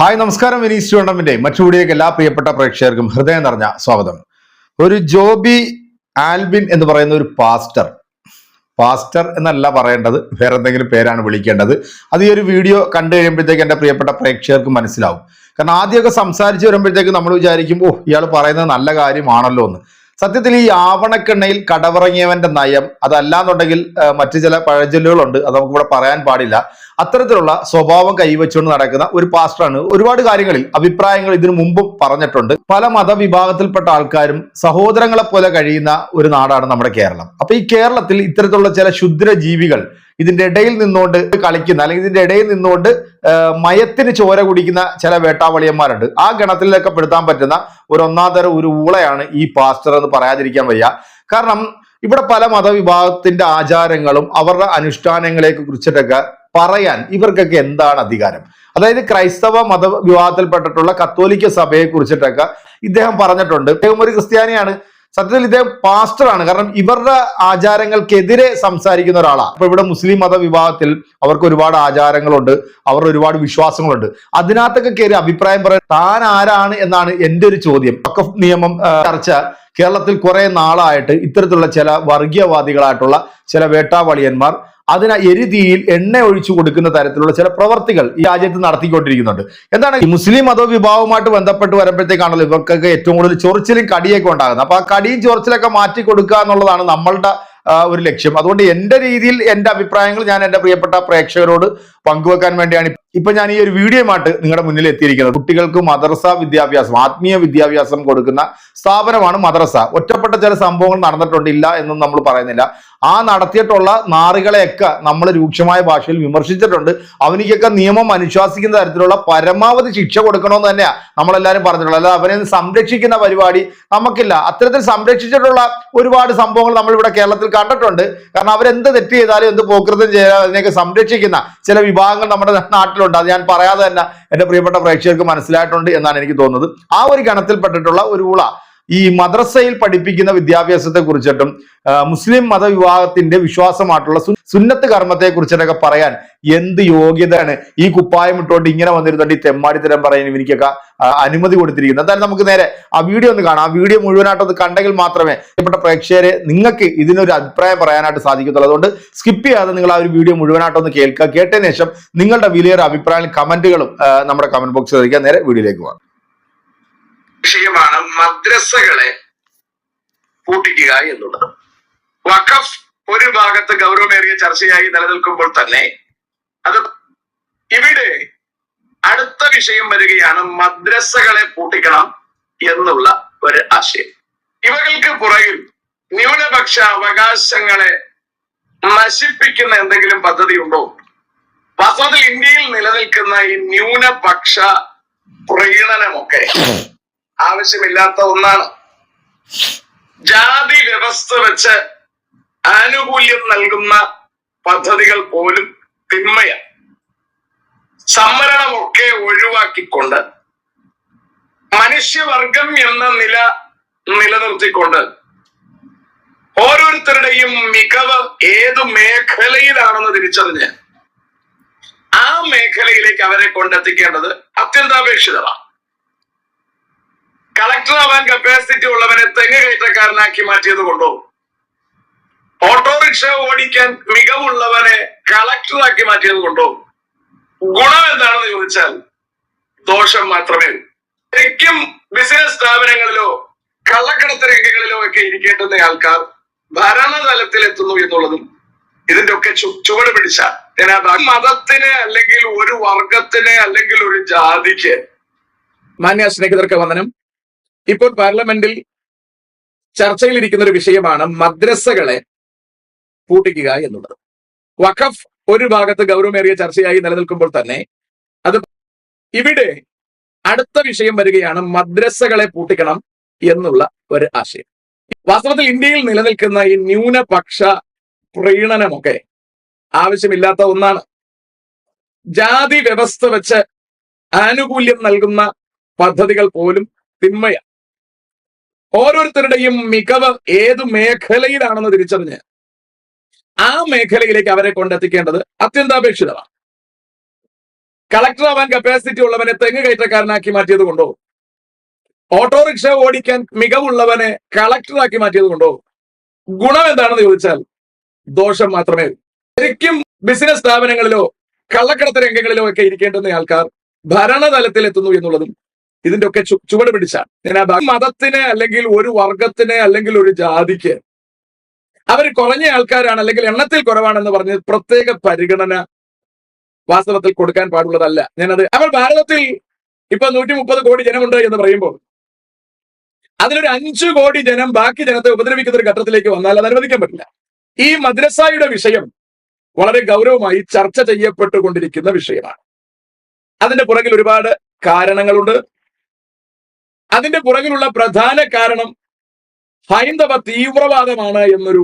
Hi നമസ്കാരം. Vinees tournament മറ്റുകൂടിയേക്ക് എല്ലാ പ്രിയപ്പെട്ട പ്രേക്ഷകർക്കും ഹൃദയം നിറഞ്ഞ സ്വാഗതം. ഒരു ജോബി ആൽബിൻ എന്ന് പറയുന്ന ഒരു പാസ്റ്റർ. പാസ്റ്റർ എന്നല്ല പറയേണ്ടത് വേറെ എന്തെങ്കിലും പേരാണ് വിളിക്കേണ്ടത്. അത് ഈ ഒരു വീഡിയോ കണ്ടു കഴിയുമ്പോഴത്തേക്ക് എന്റെ പ്രിയപ്പെട്ട പ്രേക്ഷകർക്ക് മനസ്സിലാവും. കാരണം ആദ്യമൊക്കെ സംസാരിച്ച് വരുമ്പോഴത്തേക്ക് നമ്മൾ വിചാരിക്കും ഓ ഇയാൾ പറയുന്നത് നല്ല കാര്യമാണല്ലോ എന്ന്. സത്യത്തിൽ ഈ ആവണക്കെണ്ണയിൽ കടവിറങ്ങിയവന്റെ നയം അതല്ലാന്നുണ്ടെങ്കിൽ മറ്റു ചില പഴഞ്ചൊല്ലുകളുണ്ട്. അത് നമുക്ക് ഇവിടെ പറയാൻ പാടില്ല. അത്തരത്തിലുള്ള സ്വഭാവം കൈവച്ചുകൊണ്ട് നടക്കുന്ന ഒരു പാസ്റ്ററാണ് ഒരുപാട് കാര്യങ്ങളിൽ അഭിപ്രായങ്ങൾ ഇതിനു മുമ്പും പറഞ്ഞിട്ടുണ്ട്. പല മതവിഭാഗത്തിൽപ്പെട്ട ആൾക്കാരും സഹോദരങ്ങളെ പോലെ കഴിയുന്ന ഒരു നാടാണ് നമ്മുടെ കേരളം. അപ്പൊ ഈ കേരളത്തിൽ ഇത്തരത്തിലുള്ള ചില ക്ഷുദ്ര ജീവികൾ ഇതിന്റെ ഇടയിൽ നിന്നുകൊണ്ട് കളിക്കുന്ന അല്ലെങ്കിൽ ഇതിന്റെ ഇടയിൽ നിന്നുകൊണ്ട് മയത്തിന് ചോര കുടിക്കുന്ന ചില വേട്ടാവളിയന്മാരുണ്ട്. ആ ഗണത്തിലൊക്കെ പെടുത്താൻ പറ്റുന്ന ഒരു ഒന്നാന്തരം ഒരു ഊളയാണ് ഈ പാസ്റ്റർ എന്ന് പറയാതിരിക്കാൻ വയ്യ. കാരണം ഇവിടെ പല മതവിഭാഗത്തിന്റെ ആചാരങ്ങളും അവരുടെ അനുഷ്ഠാനങ്ങളെ കുറിച്ചിട്ടൊക്കെ പറയാൻ ഇവർക്കൊക്കെ എന്താണ് അധികാരം? അതായത് ക്രൈസ്തവ മതവിഭാഗത്തിൽപ്പെട്ടിട്ടുള്ള കത്തോലിക്ക സഭയെ കുറിച്ചിട്ടൊക്കെ ഇദ്ദേഹം പറഞ്ഞിട്ടുണ്ട്. ഇദ്ദേഹം ഒരു ക്രിസ്ത്യാനിയാണ്. സത്യത്തിൽ ഇദ്ദേഹം പാസ്റ്ററാണ്. കാരണം ഇവരുടെ ആചാരങ്ങൾക്കെതിരെ സംസാരിക്കുന്ന ഒരാളാണ് അപ്പൊ ഇവിടെ മുസ്ലിം മത വിഭാഗത്തിൽ അവർക്ക് ഒരുപാട് ആചാരങ്ങളുണ്ട്. അവരുടെ ഒരുപാട് വിശ്വാസങ്ങളുണ്ട്. അതിനകത്തൊക്കെ കയറി അഭിപ്രായം പറയാൻ താൻ ആരാണ് എന്നാണ് എന്റെ ഒരു ചോദ്യം. വഖഫ് നിയമം ചർച്ച കേരളത്തിൽ കുറെ നാളായിട്ട് ഇത്തരത്തിലുള്ള ചില വർഗീയവാദികളായിട്ടുള്ള ചില വേട്ടാവളിയന്മാർ അതിന് എരുതിയിൽ എണ്ണ ഒഴിച്ചു കൊടുക്കുന്ന തരത്തിലുള്ള ചില പ്രവർത്തികൾ ഈ രാജ്യത്ത് നടത്തിക്കൊണ്ടിരിക്കുന്നുണ്ട്. എന്താണ് ഈ മുസ്ലിം മതവിഭാഗവുമായിട്ട് ബന്ധപ്പെട്ട് വരുമ്പോഴത്തേക്കാണല്ലോ ഇവർക്കൊക്കെ ഏറ്റവും കൂടുതൽ ചൊറിച്ചിലും കടിയൊക്കെ ഉണ്ടാകുന്നത്. അപ്പൊ ആ കടിയും ചൊറിച്ചിലൊക്കെ മാറ്റി കൊടുക്കുക എന്നുള്ളതാണ് നമ്മളുടെ ഒരു ലക്ഷ്യം. അതുകൊണ്ട് എന്റെ രീതിയിൽ എന്റെ അഭിപ്രായങ്ങൾ ഞാൻ എന്റെ പ്രിയപ്പെട്ട പ്രേക്ഷകരോട് പങ്കുവെക്കാൻ വേണ്ടിയാണ് ഇപ്പൊ ഞാൻ ഈ ഒരു വീഡിയോയുമായിട്ട് നിങ്ങളുടെ മുന്നിൽ എത്തിയിരിക്കുന്നത്. കുട്ടികൾക്ക് മദ്രസ വിദ്യാഭ്യാസം ആത്മീയ വിദ്യാഭ്യാസം കൊടുക്കുന്ന സ്ഥാപനമാണ് മദ്രസ. ഒറ്റപ്പെട്ട ചില സംഭവങ്ങൾ നടന്നിട്ടുണ്ട് ഇല്ല എന്നും നമ്മൾ പറയുന്നില്ല. ആ നടത്തിയിട്ടുള്ള നാറുകളെയൊക്കെ നമ്മൾ രൂക്ഷമായ ഭാഷയിൽ വിമർശിച്ചിട്ടുണ്ട്. അവനിക്കൊക്കെ നിയമം അനുശാസിക്കുന്ന തരത്തിലുള്ള പരമാവധി ശിക്ഷ കൊടുക്കണമെന്ന് തന്നെയാ നമ്മളെല്ലാരും പറഞ്ഞിട്ടുള്ളത്. അല്ലാതെ അവനെ സംരക്ഷിക്കുന്ന പരിപാടി നമുക്കില്ല. അത്തരത്തിൽ സംരക്ഷിച്ചിട്ടുള്ള ഒരുപാട് സംഭവങ്ങൾ നമ്മൾ ഇവിടെ കേരളത്തിൽ കണ്ടിട്ടുണ്ട്. കാരണം അവരെന്ത് തെറ്റ് ചെയ്താലും എന്ത് പോക്കൃതം ചെയ്താലും അതിനെയൊക്കെ സംരക്ഷിക്കുന്ന ചില വിഭാഗങ്ങൾ നമ്മുടെ നാട്ടിലുണ്ട്. അത് ഞാൻ പറയാതെ തന്നെ എന്റെ പ്രിയപ്പെട്ട പ്രേക്ഷകർക്ക് മനസ്സിലായിട്ടുണ്ട് എന്നാണ് എനിക്ക് തോന്നുന്നത്. ആ ഒരു ഗണത്തിൽപ്പെട്ടിട്ടുള്ള ഒരു ഉള ഈ മദ്രസയിൽ പഠിപ്പിക്കുന്ന വിദ്യാഭ്യാസത്തെ കുറിച്ചിട്ടും മുസ്ലിം മതവിഭാഗത്തിന്റെ വിശ്വാസമായിട്ടുള്ള സുന്നത്ത് കർമ്മത്തെ കുറിച്ചിട്ടൊക്കെ പറയാൻ എന്ത് യോഗ്യതയാണ്? ഈ കുപ്പായം ഇട്ടുകൊണ്ട് ഇങ്ങനെ വന്നിരുന്നുണ്ട് ഈ തെമ്മാടിത്തരം പറയാൻ എനിക്കൊക്കെ അനുമതി കൊടുത്തിരിക്കുന്നത്. എന്തായാലും നമുക്ക് നേരെ ആ വീഡിയോ ഒന്ന് കാണാം. ആ വീഡിയോ മുഴുവനായിട്ടൊന്ന് കണ്ടെങ്കിൽ മാത്രമേ ഇപ്പോഴത്തെ പ്രേക്ഷകരെ നിങ്ങൾക്ക് ഇതിനൊരു അഭിപ്രായം പറയാനായിട്ട് സാധിക്കത്തുള്ളൂ. അതുകൊണ്ട് സ്കിപ്പ് ചെയ്യാതെ നിങ്ങൾ ആ ഒരു വീഡിയോ മുഴുവനായിട്ടൊന്ന് കേൾക്കുക കേട്ടതിന് ശേഷം നിങ്ങളുടെ വിലയേറെ അഭിപ്രായങ്ങളും കമന്റുകളും നമ്മുടെ കമന്റ് ബോക്സിൽ അറിയിക്കാൻ നേരെ വീഡിയോയിലേക്ക് പോകാം. വിഷയമാണ് മദ്രസകളെ പൂട്ടിക്കുക എന്നുള്ളത്. വഖഫ് ഒരു ഭാഗത്ത് ഗൗരവമേറിയ ചർച്ചയായി നിലനിൽക്കുമ്പോൾ തന്നെ അത് ഇവിടെ അടുത്ത വിഷയം വരികയാണ് മദ്രസകളെ പൂട്ടിക്കണം എന്നുള്ള ഒരു ആശയം. ഇവകൾക്ക് പുറകിൽ ന്യൂനപക്ഷ അവകാശങ്ങളെ നശിപ്പിക്കുന്ന എന്തെങ്കിലും പദ്ധതി ഉണ്ടോ വാസ്തവത്തിൽ ഇന്ത്യയിൽ നിലനിൽക്കുന്ന ഈ ന്യൂനപക്ഷ പ്രീണനമൊക്കെ ആവശ്യമില്ലാത്ത ഒന്നാണ്. ജാതി വ്യവസ്ഥ വെച്ച് ആനുകൂല്യം നൽകുന്ന പദ്ധതികൾ പോലും തിന്മയാണ് സംവരണമൊക്കെ ഒഴിവാക്കിക്കൊണ്ട് മനുഷ്യവർഗം എന്ന നില നിലനിർത്തിക്കൊണ്ട് ഓരോരുത്തരുടെയും മികവ് ഏത് മേഖലയിലാണെന്ന് തിരിച്ചറിഞ്ഞ് ആ മേഖലയിലേക്ക് അവരെ കൊണ്ടെത്തിക്കേണ്ടത് അത്യന്താപേക്ഷിതമാണ്. കളക്ടർ ആവാൻ കപ്പാസിറ്റി ഉള്ളവനെ തെങ്ങ് കയറ്റക്കാരനാക്കി മാറ്റിയത് കൊണ്ടോ? ഓട്ടോറിക്ഷ ഓടിക്കാൻ മികവുള്ളവനെ കളക്ടറാക്കി മാറ്റിയത് കൊണ്ടോ? ഗുണം എന്താണെന്ന് ചോദിച്ചാൽ ദോഷം മാത്രമേ. ശരിക്കും ബിസിനസ് സ്ഥാപനങ്ങളിലോ കള്ളക്കടത്ത് രംഗങ്ങളിലോ ഒക്കെ ഇരിക്കേണ്ടുന്ന ആൾക്കാർ ഭരണതലത്തിൽ എത്തുന്നു എന്നുള്ളതും ഇതിന്റെ ഒക്കെ ചുവട് പിടിച്ച മതത്തിന് അല്ലെങ്കിൽ ഒരു വർഗത്തിന് അല്ലെങ്കിൽ ഒരു ജാതിക്ക്. മാന്യ സ്നേഹിതർക്ക് വന്ദനം. ഇപ്പോൾ പാർലമെന്റിൽ ചർച്ചയിലിരിക്കുന്ന ഒരു വിഷയമാണ് മദ്രസകളെ പൂട്ടിക്കുക എന്നുള്ളത്. വഖഫ് ഒരു ഭാഗത്ത് ഗൗരവമേറിയ ചർച്ചയായി നിലനിൽക്കുമ്പോൾ തന്നെ അത് ഇവിടെ അടുത്ത വിഷയം വരികയാണ് മദ്രസകളെ പൂട്ടിക്കണം എന്നുള്ള ഒരു ആശയം. വാസ്തവത്തിൽ ഇന്ത്യയിൽ നിലനിൽക്കുന്ന ഈ ന്യൂനപക്ഷ പ്രീണനമൊക്കെ ആവശ്യമില്ലാത്ത ഒന്നാണ്. ജാതി വ്യവസ്ഥ വെച്ച് ആനുകൂല്യം നൽകുന്ന പദ്ധതികൾ പോലും തിന്മയാണ് ഓരോരുത്തരുടെയും മികവ് ഏത് മേഖലയിലാണെന്ന് തിരിച്ചറിഞ്ഞ് ആ മേഖലയിലേക്ക് അവരെ കൊണ്ടെത്തിക്കേണ്ടത് അത്യന്താപേക്ഷിതമാണ്. കളക്ടർ ആവാൻ കപ്പാസിറ്റി ഉള്ളവനെ തെങ്ങ് കയറ്റക്കാരനാക്കി മാറ്റിയത് കൊണ്ടോ? ഓട്ടോറിക്ഷ ഓടിക്കാൻ മികവുള്ളവനെ കളക്ടറാക്കി മാറ്റിയത് കൊണ്ടോ? ഗുണം എന്താണെന്ന് ചോദിച്ചാൽ ദോഷം മാത്രമേ. ശരിക്കും ബിസിനസ് സ്ഥാപനങ്ങളിലോ കള്ളക്കടത്ത് രംഗങ്ങളിലോ ഒക്കെ ഇരിക്കേണ്ടുന്ന ആൾക്കാർ ഭരണതലത്തിൽ എത്തുന്നു എന്നുള്ളതും ഇതിന്റെ ഒക്കെ ചുവട് പിടിച്ചാണ് ഞാൻ ആ മതത്തിന് അല്ലെങ്കിൽ ഒരു വർഗത്തിന് അല്ലെങ്കിൽ ഒരു ജാതിക്ക് അവർ കുറഞ്ഞ ആൾക്കാരാണ് അല്ലെങ്കിൽ എണ്ണത്തിൽ കുറവാണെന്ന് പറഞ്ഞ് പ്രത്യേക പരിഗണന വാസ്തവത്തിൽ കൊടുക്കാൻ പാടുള്ളതല്ല. ഞാനത് അപ്പോൾ ഭാരതത്തിൽ ഇപ്പൊ നൂറ്റി മുപ്പത് കോടി ജനമുണ്ട് എന്ന് പറയുമ്പോൾ അതിലൊരു അഞ്ചു കോടി ജനം ബാക്കി ജനത്തെ ഉപദ്രവിക്കുന്ന ഒരു ഘട്ടത്തിലേക്ക് വന്നാൽ അത് അനുവദിക്കാൻ പറ്റില്ല. ഈ മദ്രസായുടെ വിഷയം വളരെ ഗൗരവമായി ചർച്ച ചെയ്യപ്പെട്ടുകൊണ്ടിരിക്കുന്ന വിഷയമാണ്. അതിന്റെ പുറകിൽ ഒരുപാട് കാരണങ്ങളുണ്ട്. അതിന്റെ പുറകിലുള്ള പ്രധാന കാരണം ഹൈന്ദവ തീവ്രവാദമാണ് എന്നൊരു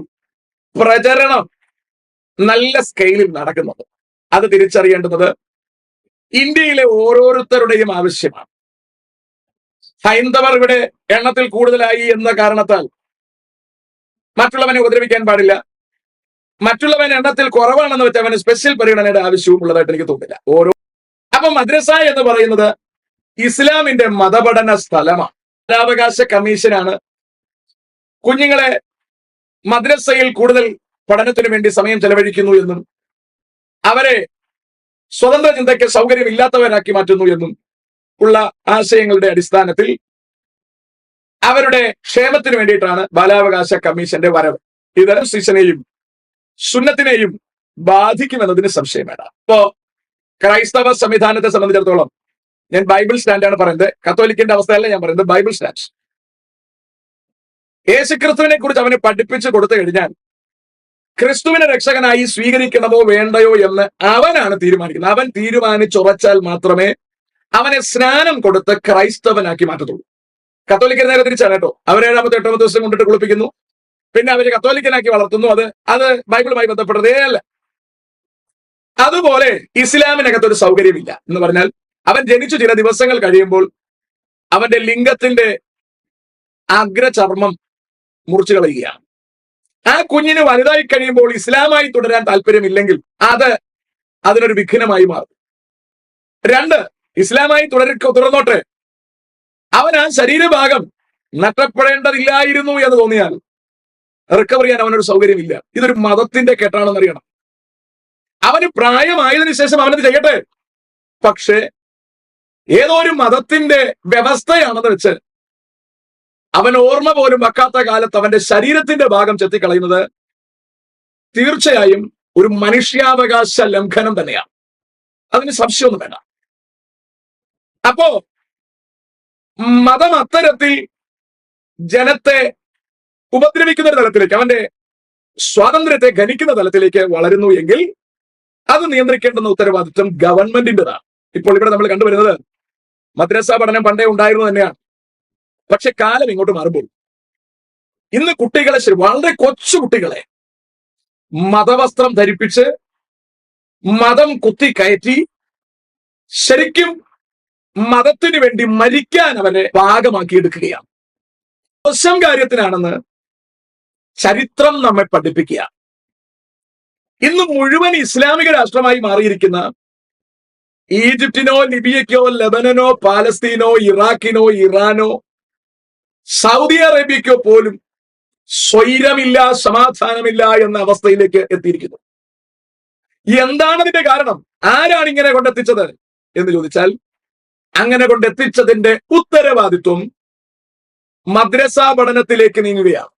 പ്രചരണം നല്ല സ്കെയിലിൽ നടക്കുന്നത്. അത് തിരിച്ചറിയേണ്ടുന്നത് ഇന്ത്യയിലെ ഓരോരുത്തരുടെയും ആവശ്യമാണ്. ഹൈന്ദവർ ഇവിടെ എണ്ണത്തിൽ കൂടുതലായി എന്ന കാരണത്താൽ മറ്റുള്ളവനെ ഉപദ്രവിക്കാൻ പാടില്ല. മറ്റുള്ളവൻ എണ്ണത്തിൽ കുറവാണെന്ന് വെച്ചാൽ അവന് സ്പെഷ്യൽ പരിഗണനയുടെ ആവശ്യവും ഉള്ളതായിട്ട് എനിക്ക് തോന്നില്ല ഓരോ അപ്പൊ മദ്രസ എന്ന് പറയുന്നത് ഇസ്ലാമിന്റെ മതപഠന സ്ഥലമാണ്. ബാലാവകാശ കമ്മീഷനാണ്. കുഞ്ഞുങ്ങളെ മദ്രസയിൽ കൂടുതൽ പഠനത്തിനു വേണ്ടി സമയം ചെലവഴിക്കുന്നു എന്നും അവരെ സ്വതന്ത്ര ചിന്തയ്ക്ക് സൗകര്യമില്ലാത്തവരാക്കി മാറ്റുന്നു എന്നും ഉള്ള ആശയങ്ങളുടെ അടിസ്ഥാനത്തിൽ അവരുടെ ക്ഷേമത്തിന് വേണ്ടിയിട്ടാണ് ബാലാവകാശ കമ്മീഷന്റെ വരവ്. ഇതരം ശിക്ഷനെയും സുന്നത്തിനെയും ബാധിക്കുമെന്നതിന് സംശയം വേണ്ട ഇപ്പോ ക്രൈസ്തവ സംവിധാനത്തെ സംബന്ധിച്ചിടത്തോളം ഞാൻ ബൈബിൾ സ്റ്റാൻഡാണ് പറയുന്നത്. കത്തോലിക്കിന്റെ അവസ്ഥയല്ല ഞാൻ പറയുന്നത്. Bible stand. യേശുക്രിസ്തുവിനെ കുറിച്ച് അവനെ പഠിപ്പിച്ചു കൊടുത്തു കഴിഞ്ഞാൽ ക്രിസ്തുവിനെ രക്ഷകനായി സ്വീകരിക്കണമോ വേണ്ടയോ എന്ന് അവനാണ് തീരുമാനിക്കുന്നത്. അവൻ തീരുമാനിച്ചുറച്ചാൽ മാത്രമേ അവനെ സ്നാനം കൊടുത്ത് ക്രൈസ്തവനാക്കി മാറ്റത്തുള്ളൂ. കത്തോലിക്കർ നേരെ തിരിച്ചാണ് കേട്ടോ. അവർ ഏഴാമത്തെ എട്ടാമത്തെ ദിവസം കൊണ്ടിട്ട് കുളിപ്പിക്കുന്നു. പിന്നെ അവരെ കത്തോലിക്കനാക്കി വളർത്തുന്നു. അത് അത് ബൈബിളുമായി ബന്ധപ്പെട്ടതേ അല്ല. അതുപോലെ ഇസ്ലാമിനകത്തൊരു സൗകര്യമില്ല എന്ന് പറഞ്ഞാൽ അവൻ ജനിച്ചു ചില ദിവസങ്ങൾ കഴിയുമ്പോൾ അവന്റെ ലിംഗത്തിന്റെ അഗ്രചർമ്മം മുറിച്ചു കളയുകയാണ്. ആ കുഞ്ഞിന് വലുതായി കഴിയുമ്പോൾ ഇസ്ലാമായി തുടരാൻ താല്പര്യമില്ലെങ്കിൽ അത് അതിനൊരു വിഘ്നമായി മാറും. രണ്ട് ഇസ്ലാമായി തുടര തുടർന്നോട്ടെ. അവൻ ആ ശരീരഭാഗം നഷ്ടപ്പെടേണ്ടതില്ലായിരുന്നു എന്ന് തോന്നിയാൽ റിക്കവർ ചെയ്യാൻ അവനൊരു സൗകര്യമില്ല. ഇതൊരു മതത്തിന്റെ കെട്ടാണെന്ന് അറിയണം അവന് പ്രായമായതിനു ശേഷം അവനത് ചെയ്യട്ടെ? പക്ഷേ ഏതോ ഒരു മതത്തിന്റെ വ്യവസ്ഥയാണെന്ന് വെച്ച് അവൻ ഓർമ്മ പോലും വെക്കാത്ത കാലത്ത് അവന്റെ ശരീരത്തിന്റെ ഭാഗം ചെത്തിക്കളയുന്നത് തീർച്ചയായും ഒരു മനുഷ്യാവകാശ ലംഘനം തന്നെയാണ്. അതിന് സംശയമൊന്നും വേണ്ട. അപ്പോ മതം അത്തരത്തിൽ ജനത്തെ ഉപദ്രവിക്കുന്ന ഒരു തലത്തിലേക്ക് അവന്റെ സ്വാതന്ത്ര്യത്തെ ഖനിക്കുന്ന തലത്തിലേക്ക് വളരുന്നു എങ്കിൽ അത് നിയന്ത്രിക്കേണ്ടുന്ന ഉത്തരവാദിത്വം ഗവൺമെന്റിന്റേതാണ് ഇപ്പോൾ ഇവിടെ നമ്മൾ കണ്ടുവരുന്നത് മദ്രസ പഠനം പണ്ടേ ഉണ്ടായിരുന്നു തന്നെയാണ്. പക്ഷെ കാലം ഇങ്ങോട്ട് മാറുമ്പോൾ ഇന്ന് കുട്ടികളെ ശരി വളരെ കൊച്ചു കുട്ടികളെ മതവസ്ത്രം ധരിപ്പിച്ച് മതം കുത്തി കയറ്റി ശരിക്കും മതത്തിന് വേണ്ടി മരിക്കാൻ അവരെ പാകമാക്കിയെടുക്കുകയാണ് മോശം കാര്യത്തിനാണെന്ന് ചരിത്രം നമ്മെ പഠിപ്പിക്കുക. ഇന്ന് മുഴുവൻ ഇസ്ലാമിക രാഷ്ട്രമായി മാറിയിരിക്കുന്ന ഈജിപ്തിനോ ലിബിയക്കോ ലബനനോ പാലസ്തീനോ ഇറാഖിനോ ഇറാനോ സൗദി അറേബ്യക്കോ പോലും സ്വൈരമില്ല സമാധാനമില്ല എന്ന അവസ്ഥയിലേക്ക് എത്തിയിരിക്കുന്നു. എന്താണ് അതിന്റെ കാരണം? ആരാണ് ഇങ്ങനെ കൊണ്ടെത്തിച്ചത് എന്ന് ചോദിച്ചാൽ അങ്ങനെ കൊണ്ടെത്തിച്ചതിന്റെ ഉത്തരവാദിത്വം മദ്രസ പഠനത്തിലേക്ക് നീങ്ങുകയാണ്.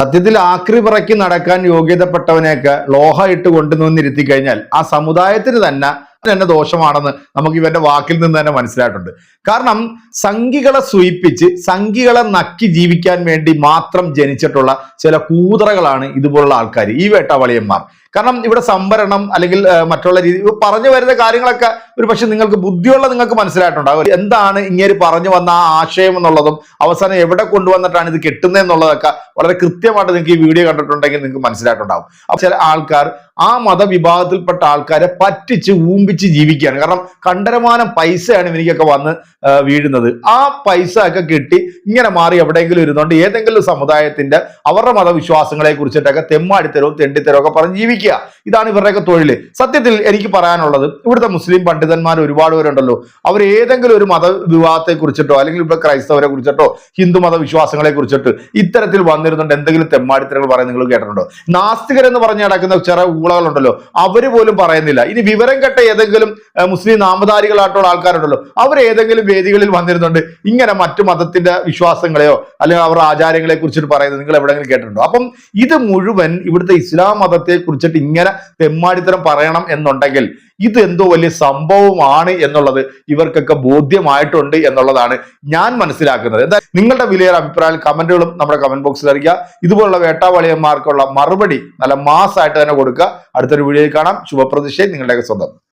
സത്യത്തിൽ ആക്രി പറക്കി നടക്കാൻ യോഗ്യതപ്പെട്ടവനെയൊക്കെ ലോഹ ഇട്ട് കൊണ്ടുവന്നിരുത്തി കഴിഞ്ഞാൽ ആ സമുദായത്തിന് തന്നെ തന്നെ ദോഷമാണെന്ന് നമുക്ക് ഇവന്റെ വാക്കിൽ നിന്ന് തന്നെ മനസ്സിലായിട്ടുണ്ട്. കാരണം സംഘികളെ സൂയിപ്പിച്ച് സംഘികളെ നക്കി ജീവിക്കാൻ വേണ്ടി മാത്രം ജനിച്ചിട്ടുള്ള ചില കൂതറകളാണ് ഇതുപോലുള്ള ആൾക്കാർ ഈ വേട്ടവളിയന്മാർ. കാരണം ഇവിടെ സംഭരണം അല്ലെങ്കിൽ മറ്റുള്ള രീതി പറഞ്ഞു വരുന്ന കാര്യങ്ങളൊക്കെ ഒരു പക്ഷെ നിങ്ങൾക്ക് ബുദ്ധിയുള്ള നിങ്ങൾക്ക് മനസ്സിലായിട്ടുണ്ടാകും എന്താണ് ഇങ്ങനെ പറഞ്ഞു വന്ന ആ ആശയം എന്നുള്ളതും അവസാനം എവിടെ കൊണ്ടുവന്നിട്ടാണ് ഇത് കെട്ടുന്നത് എന്നുള്ളതൊക്കെ വളരെ കൃത്യമായിട്ട് നിങ്ങൾക്ക് ഈ വീഡിയോ കണ്ടിട്ടുണ്ടെങ്കിൽ നിങ്ങൾക്ക് മനസ്സിലായിട്ടുണ്ടാവും. അപ്പൊ ചില ആൾക്കാർ ആ മതവിഭാഗത്തിൽപ്പെട്ട ആൾക്കാരെ പറ്റിച്ച് ഊമ്പിച്ച് ജീവിക്കുകയാണ്. കാരണം കണ്ടരമാനം പൈസയാണ് ഇവനിക്കൊക്കെ വന്ന് വീഴുന്നത്. ആ പൈസ ഒക്കെ കിട്ടി ഇങ്ങനെ മാറി എവിടെയെങ്കിലും ഇരുന്നുകൊണ്ട് ഏതെങ്കിലും സമുദായത്തിന്റെ അവരുടെ മതവിശ്വാസങ്ങളെ കുറിച്ചിട്ടൊക്കെ തെമ്മാടിത്തരവും തെണ്ടിത്തരവും ഒക്കെ പറഞ്ഞ് ജീവിക്കുക. ഇതാണ് ഇവരുടെയൊക്കെ തൊഴിൽ സത്യത്തിൽ എനിക്ക് പറയാനുള്ളത് ഇവിടുത്തെ മുസ്ലിം പണ്ഡിതന്മാർ ഒരുപാട് പേരുണ്ടല്ലോ. അവർ ഏതെങ്കിലും ഒരു മതവിഭാഗത്തെ കുറിച്ചിട്ടോ അല്ലെങ്കിൽ ഇപ്പൊ ക്രൈസ്തവരെ കുറിച്ചിട്ടോ ഹിന്ദു മതവിശ്വാസങ്ങളെ കുറിച്ചിട്ട് ഇത്തരത്തിൽ വന്നിരുന്നുണ്ട് എന്തെങ്കിലും തെമ്മാടിത്തരങ്ങൾ പറയുന്നത് നിങ്ങൾ കേട്ടിട്ടുണ്ടോ? നാസ്തികരെന്ന് പറഞ്ഞ് നടക്കുന്ന ചില ഊളകളുണ്ടല്ലോ അവർ പോലും പറയുന്നില്ല. ഇനി വിവരം കെട്ട ഏതെങ്കിലും മുസ്ലിം നാമധാരികളായിട്ടുള്ള ആൾക്കാരുണ്ടല്ലോ. അവർ ഏതെങ്കിലും വേദികളിൽ വന്നിരുന്നുണ്ട്. ഇങ്ങനെ മറ്റു മതത്തിന്റെ വിശ്വാസങ്ങളെയോ അല്ലെങ്കിൽ അവരുടെ ആചാരങ്ങളെ കുറിച്ചിട്ട് പറയുന്നത് നിങ്ങൾ എവിടെയെങ്കിലും കേട്ടിട്ടുണ്ടോ? അപ്പം ഇത് മുഴുവൻ ഇവിടുത്തെ ഇസ്ലാം മതത്തെ കുറിച്ചിട്ട് ഇങ്ങനെ തെമ്മാടിത്തരം പറയണം എന്നുണ്ടെങ്കിൽ ഇത് എന്തോ വലിയ സംഭവമാണ് എന്നുള്ളത് ഇവർക്കൊക്കെ ബോധ്യമായിട്ടുണ്ട് എന്നുള്ളതാണ് ഞാൻ മനസ്സിലാക്കുന്നത്. എന്താ നിങ്ങളുടെ വിലയേറെ അഭിപ്രായം കമന്റുകളും നമ്മുടെ കമന്റ് ബോക്സിൽ അറിയുക ഇതുപോലുള്ള വേട്ടാവളിയന്മാർക്കുള്ള മറുപടി നല്ല മാസമായിട്ട് തന്നെ കൊടുക്കുക. അടുത്തൊരു വീഡിയോയിൽ കാണാം. ശുഭപ്രതിഷ്ഠയും നിങ്ങളുടെയൊക്കെ സ്വന്തം.